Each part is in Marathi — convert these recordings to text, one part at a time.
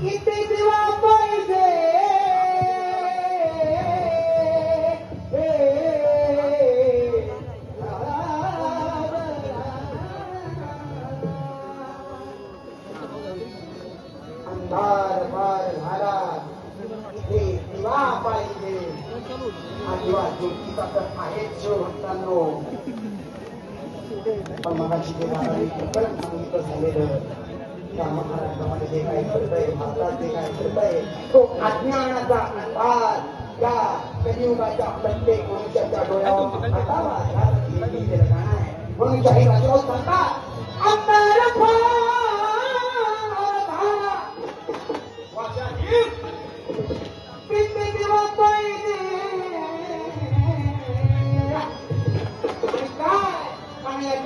किती दिवस तर आहेच शेवटांनो पण मगाशी जे परत सांगितलं झालेलं त्या महाराष्ट्रामध्ये जे काय घडतंय भारतात जे काय घडतंय तो अज्ञानाचा अंधार त्या कलियुगाच्या प्रत्येक मनुष्याच्या डोळ्यावर गाणं आहे म्हणून काही राजावर सांगतात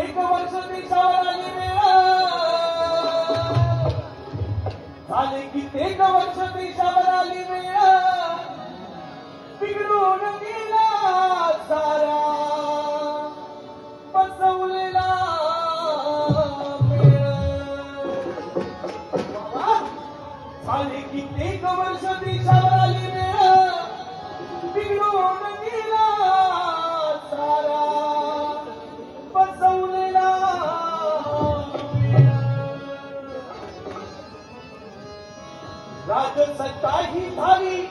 एक वर्ष देशावर आली वेळ झाले कित्येक वर्ष देशावर आली वेळ राजसत्ता ही झाली.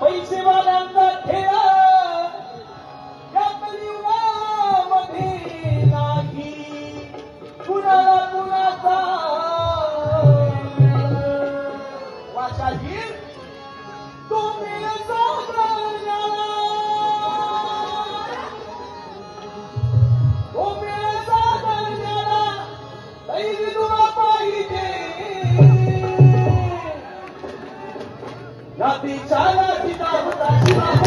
पैसेवाल्यांचा ठेवा. নবী ছাড়া কিতাব তা